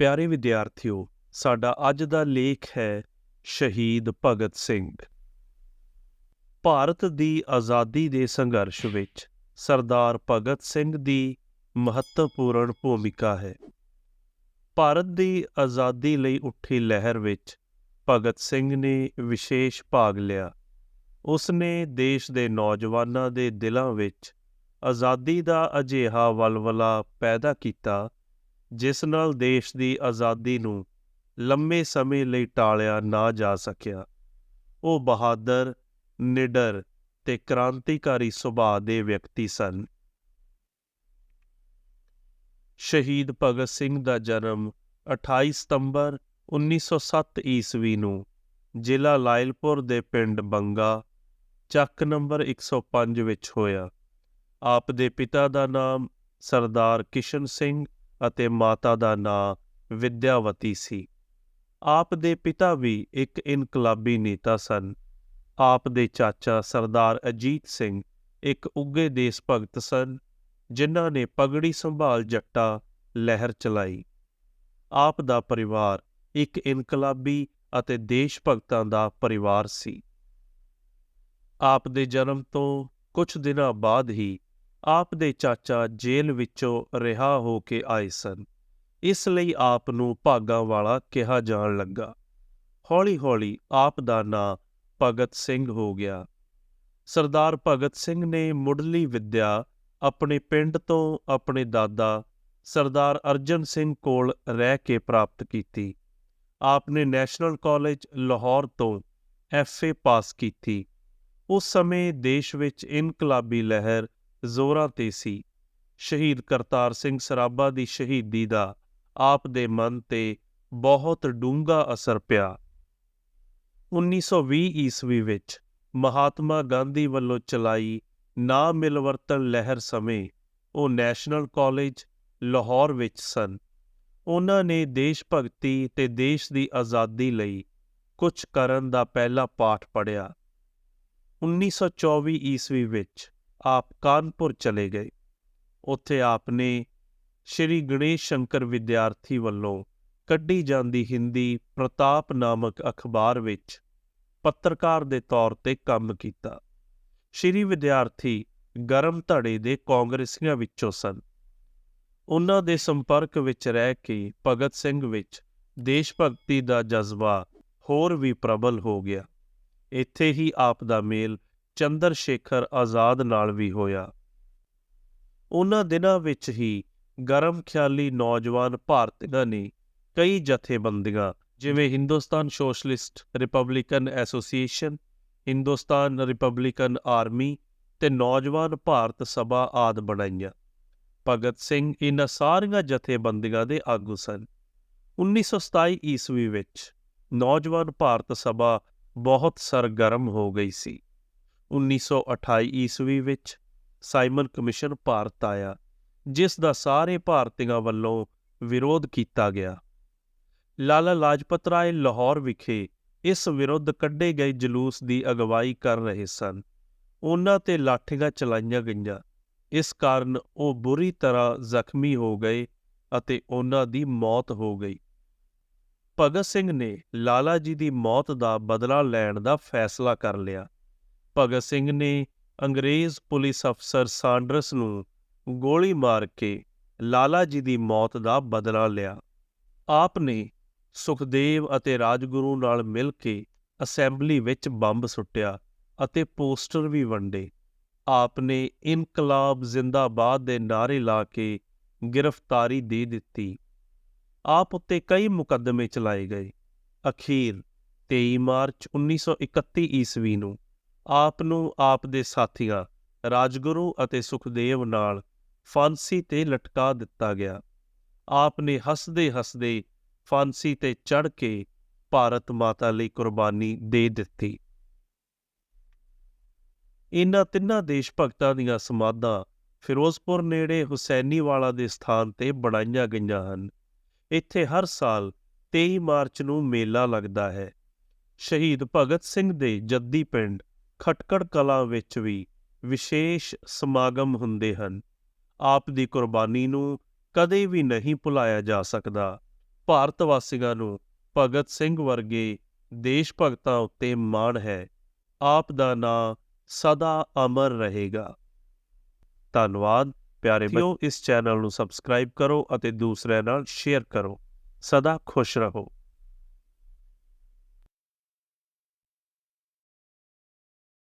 ਪਿਆਰੇ ਵਿਦਿਆਰਥੀਓ, ਸਾਡਾ ਅੱਜ ਦਾ ਲੇਖ ਹੈ ਸ਼ਹੀਦ ਭਗਤ ਸਿੰਘ। ਭਾਰਤ ਦੀ ਆਜ਼ਾਦੀ ਦੇ ਸੰਘਰਸ਼ ਵਿੱਚ ਸਰਦਾਰ ਭਗਤ ਸਿੰਘ ਦੀ ਮਹੱਤਵਪੂਰਨ ਭੂਮਿਕਾ ਹੈ। ਭਾਰਤ ਦੀ ਆਜ਼ਾਦੀ ਲਈ ਉੱਠੀ ਲਹਿਰ ਵਿੱਚ ਭਗਤ ਸਿੰਘ ਨੇ ਵਿਸ਼ੇਸ਼ ਭਾਗ ਲਿਆ। ਉਸ ਨੇ ਦੇਸ਼ ਦੇ ਨੌਜਵਾਨਾਂ ਦੇ ਦਿਲਾਂ ਵਿੱਚ ਆਜ਼ਾਦੀ ਦਾ ਅਜਿਹਾ ਵਲਵਲਾ ਪੈਦਾ ਕੀਤਾ ਜਿਸ ਨਾਲ ਦੇਸ਼ ਦੀ ਆਜ਼ਾਦੀ ਨੂੰ ਲੰਮੇ ਸਮੇਂ ਲਈ ਟਾਲਿਆ ਨਾ ਜਾ ਸਕਿਆ। ਉਹ ਬਹਾਦਰ, ਨਿਡਰ ਤੇ ਕ੍ਰਾਂਤੀਕਾਰੀ ਸੁਭਾਅ ਦੇ ਵਿਅਕਤੀ ਸਨ। ਸ਼ਹੀਦ ਭਗਤ ਸਿੰਘ ਦਾ ਜਨਮ 28 ਸਤੰਬਰ 1907 ਈਸਵੀ ਨੂੰ ਜ਼ਿਲ੍ਹਾ ਲਾਇਲਪੁਰ ਦੇ ਪਿੰਡ ਬੰਗਾ, ਚੱਕ ਨੰਬਰ 105 ਵਿੱਚ ਹੋਇਆ। ਆਪ ਦੇ ਪਿਤਾ ਦਾ ਨਾਮ ਸਰਦਾਰ ਕਿਸ਼ਨ ਸਿੰਘ ਅਤੇ ਮਾਤਾ ਦਾ ਨਾਂ ਵਿਦਿਆਵਤੀ ਸੀ। ਆਪ ਦੇ ਪਿਤਾ ਵੀ ਇੱਕ ਇਨਕਲਾਬੀ ਨੇਤਾ ਸਨ। ਆਪ ਦੇ ਚਾਚਾ ਸਰਦਾਰ ਅਜੀਤ ਸਿੰਘ ਇੱਕ ਉੱਗੇ ਦੇਸ਼ ਭਗਤ ਸਨ, ਜਿਨ੍ਹਾਂ ਨੇ ਪਗੜੀ ਸੰਭਾਲ ਜੱਟਾ ਲਹਿਰ ਚਲਾਈ। ਆਪ ਦਾ ਪਰਿਵਾਰ ਇੱਕ ਇਨਕਲਾਬੀ ਅਤੇ ਦੇਸ਼ ਭਗਤਾਂ ਦਾ ਪਰਿਵਾਰ ਸੀ। ਆਪ ਦੇ ਜਨਮ ਤੋਂ ਕੁਝ ਦਿਨਾਂ ਬਾਅਦ ਹੀ ਆਪ ਦੇ ਚਾਚਾ ਜੇਲ੍ਹ ਵਿੱਚੋਂ ਰਿਹਾ ਹੋ ਕੇ ਆਏ ਸਨ। ਇਸ ਲਈ ਆਪ ਨੂੰ ਭਾਗਾਂ ਵਾਲਾ ਕਿਹਾ ਜਾਣ ਲੱਗਾ। ਹੌਲੀ-ਹੌਲੀ ਆਪ ਦਾ ਨਾਂ ਭਗਤ ਸਿੰਘ ਹੋ ਗਿਆ। ਸਰਦਾਰ ਭਗਤ ਸਿੰਘ ਨੇ ਮੁੱਢਲੀ ਵਿੱਦਿਆ ਆਪਣੇ ਪਿੰਡ ਤੋਂ ਆਪਣੇ ਦਾਦਾ ਸਰਦਾਰ ਅਰਜਨ ਸਿੰਘ ਕੋਲ ਰਹਿ ਕੇ ਪ੍ਰਾਪਤ ਕੀਤੀ। ਆਪ ਨੇ ਨੈਸ਼ਨਲ ਕਾਲਜ ਲਾਹੌਰ ਤੋਂ ਐਫਏ ਪਾਸ ਕੀਤੀ। ਉਸ ਸਮੇਂ ਦੇਸ਼ ਵਿੱਚ ਇਨਕਲਾਬੀ ਲਹਿਰ ਜ਼ੋਰਾਂ ਤੇ ਸੀ। ਸ਼ਹੀਦ ਕਰਤਾਰ ਸਿੰਘ ਸਰਾਭਾ ਦੀ ਸ਼ਹੀਦੀ ਦਾ ਆਪ ਦੇ ਮਨ ਤੇ ਬਹੁਤ ਡੂੰਘਾ ਅਸਰ ਪਿਆ। 1920 ਈਸਵੀ ਵਿੱਚ ਮਹਾਤਮਾ ਗਾਂਧੀ ਵੱਲੋਂ ਚਲਾਈ ਨਾ ਮਿਲਵਰਤਨ ਲਹਿਰ ਸਮੇਂ ਉਹ ਨੈਸ਼ਨਲ ਕਾਲਜ, ਲਾਹੌਰ ਵਿੱਚ ਸਨ। ਉਹਨਾਂ ਨੇ ਦੇਸ਼ ਭਗਤੀ ਤੇ ਦੇਸ਼ ਦੀ ਆਜ਼ਾਦੀ ਲਈ ਕੁਝ ਕਰਨ ਦਾ ਪਹਿਲਾ ਪਾਠ ਪੜਿਆ 1924 ਈਸਵੀ ਵਿੱਚ ਆਪ ਕਾਨਪੁਰ ਚਲੇ ਗਏ। ਉੱਥੇ ਆਪ ਨੇ ਸ਼੍ਰੀ ਗਣੇਸ਼ ਸ਼ੰਕਰ ਵਿਦਿਆਰਥੀ ਵੱਲੋਂ ਕੱਢੀ ਜਾਂਦੀ ਹਿੰਦੀ ਪ੍ਰਤਾਪ ਨਾਮਕ ਅਖਬਾਰ ਵਿੱਚ ਪੱਤਰਕਾਰ ਦੇ ਤੌਰ ਤੇ ਕੰਮ ਕੀਤਾ। ਸ਼੍ਰੀ ਵਿਦਿਆਰਥੀ ਗਰਮ ਧੜੇ ਦੇ ਕਾਂਗਰਸੀਆਂ ਵਿੱਚੋਂ ਸਨ। ਉਹਨਾਂ ਦੇ ਸੰਪਰਕ ਵਿੱਚ ਰਹਿ ਕੇ ਭਗਤ ਸਿੰਘ ਵਿੱਚ ਦੇਸ਼ ਭਗਤੀ ਦਾ ਜਜ਼ਬਾ ਹੋਰ ਵੀ ਪ੍ਰਬਲ ਹੋ ਗਿਆ। ਇੱਥੇ ਹੀ ਆਪ ਦਾ ਮੇਲ ਚੰਦਰ ਸ਼ੇਖਰ ਆਜ਼ਾਦ ਨਾਲ ਵੀ ਹੋਇਆ। ਉਹਨਾਂ ਦਿਨਾਂ ਵਿੱਚ ਹੀ ਗਰਮ ਖਿਆਲੀ ਨੌਜਵਾਨ ਭਾਰਤੀਆਂ ਨੇ ਕਈ ਜਥੇਬੰਦੀਆਂ, ਜਿਵੇਂ Hindustan socialist republican association, Hindustan republican army ਤੇ ਨੌਜਵਾਨ ਭਾਰਤ ਸਭਾ ਆਦ ਬਣਾਈਆਂ। ਭਗਤ ਸਿੰਘ ਇਹਨਾਂ ਸਾਰੀਆਂ ਜਥੇਬੰਦੀਆਂ ਦੇ ਆਗੂ ਸਨ। 1927 ਈਸਵੀ ਵਿੱਚ ਨੌਜਵਾਨ ਭਾਰਤ ਸਭਾ ਬਹੁਤ ਸਰਗਰਮ ਹੋ ਗਈ ਸੀ। 1928 ਈਸਵੀ ਵਿੱਚ ਸਾਈਮਨ ਕਮਿਸ਼ਨ ਭਾਰਤ ਆਇਆ, ਜਿਸ ਦਾ ਸਾਰੇ ਭਾਰਤੀਆਂ ਵੱਲੋਂ ਵਿਰੋਧ ਕੀਤਾ ਗਿਆ। ਲਾਲਾ ਲਾਜਪਤ ਰਾਏ ਲਾਹੌਰ ਵਿਖੇ ਇਸ ਵਿਰੁੱਧ ਕੱਢੇ ਗਏ ਜਲੂਸ ਦੀ ਅਗਵਾਈ ਕਰ ਰਹੇ ਸਨ। ਉਹਨਾਂ ਤੇ ਲਾਠੀਆਂ ਚਲਾਈਆਂ ਗਈਆਂ। ਇਸ ਕਾਰਨ ਉਹ ਬੁਰੀ ਤਰ੍ਹਾਂ ਜ਼ਖਮੀ ਹੋ ਗਏ ਅਤੇ ਉਹਨਾਂ ਦੀ ਮੌਤ ਹੋ ਗਈ। ਭਗਤ ਸਿੰਘ ਨੇ ਲਾਲਾ ਜੀ ਦੀ ਮੌਤ ਦਾ ਬਦਲਾ ਲੈਣ ਦਾ ਫੈਸਲਾ ਕਰ ਲਿਆ। ਭਗਤ ਸਿੰਘ ਨੇ ਅੰਗਰੇਜ਼ ਪੁਲਿਸ ਅਫਸਰ ਸਾਂਡਰਸ ਨੂੰ ਗੋਲੀ ਮਾਰ ਕੇ ਲਾਲਾ ਜੀ ਦੀ ਮੌਤ ਦਾ ਬਦਲਾ ਲਿਆ। ਆਪ ਨੇ ਸੁਖਦੇਵ ਅਤੇ ਰਾਜਗੁਰੂ ਨਾਲ ਮਿਲ ਕੇ ਅਸੈਂਬਲੀ ਵਿੱਚ ਬੰਬ ਸੁੱਟਿਆ ਅਤੇ ਪੋਸਟਰ ਵੀ ਵੰਡੇ। ਆਪ ਨੇ ਇਨਕਲਾਬ ਜ਼ਿੰਦਾਬਾਦ ਦੇ ਨਾਰੇ ਲਾ ਕੇ ਗ੍ਰਿਫਤਾਰੀ ਦੇ ਦਿੱਤੀ। ਆਪ ਉੱਤੇ ਕਈ ਮੁਕੱਦਮੇ ਚਲਾਏ ਗਏ। ਅਖੀਰ 23 ਮਾਰਚ 1931 ਈਸਵੀ ਨੂੰ ਆਪ ਨੂੰ ਆਪ ਦੇ ਸਾਥੀਆਂ, ਰਾਜਗੁਰੂ ਅਤੇ ਸੁਖਦੇਵ ਨਾਲ ਫਾਂਸੀ ਤੇ ਲਟਕਾ ਦਿੱਤਾ ਗਿਆ। ਆਪ ਨੇ ਹੱਸਦੇ ਹੱਸਦੇ ਫਾਂਸੀ ਤੇ ਚੜ ਕੇ ਭਾਰਤ ਮਾਤਾ ਲਈ ਕੁਰਬਾਨੀ ਦੇ ਦਿੱਤੀ। ਇਨ੍ਹਾਂ ਤਿੰਨਾਂ ਦੇਸ਼ ਭਗਤਾਂ ਦੀਆਂ ਸਮਾਧਾਂ ਫਿਰੋਜ਼ਪੁਰ ਨੇੜੇ ਹੁਸੈਨੀਵਾਲਾ ਦੇ ਸਥਾਨ ਤੇ ਬਣਾਈਆਂ ਗਈਆਂ ਹਨ। ਇੱਥੇ ਹਰ ਸਾਲ 23 ਮਾਰਚ ਨੂੰ ਮੇਲਾ ਲੱਗਦਾ ਹੈ। ਸ਼ਹੀਦ ਭਗਤ ਸਿੰਘ ਦੇ ਜੱਦੀ ਪਿੰਡ ਖਟਕੜ ਕਲਾ ਵਿੱਚ ਵੀ ਵਿਸ਼ੇਸ਼ ਸਮਾਗਮ ਹੁੰਦੇ ਹਨ। ਆਪ ਦੀ ਕੁਰਬਾਨੀ ਨੂੰ ਕਦੇ ਵੀ ਨਹੀਂ ਭੁਲਾਇਆ ਜਾ ਸਕਦਾ। ਭਾਰਤ ਵਾਸੀਆਂ ਨੂੰ ਭਗਤ ਸਿੰਘ ਵਰਗੇ ਦੇਸ਼ ਭਗਤਾਂ ਉੱਤੇ ਮਾਣ ਹੈ। ਆਪ ਦਾ ਨਾਂ ਸਦਾ ਅਮਰ ਰਹੇਗਾ। ਧੰਨਵਾਦ। ਪਿਆਰੇ ਬੱਚਿਓ ਇਸ ਚੈਨਲ ਨੂੰ ਸਬਸਕ੍ਰਾਈਬ ਕਰੋ ਅਤੇ ਦੂਸਰਿਆਂ ਨਾਲ ਸ਼ੇਅਰ ਕਰੋ। ਸਦਾ ਖੁਸ਼ ਰਹੋ।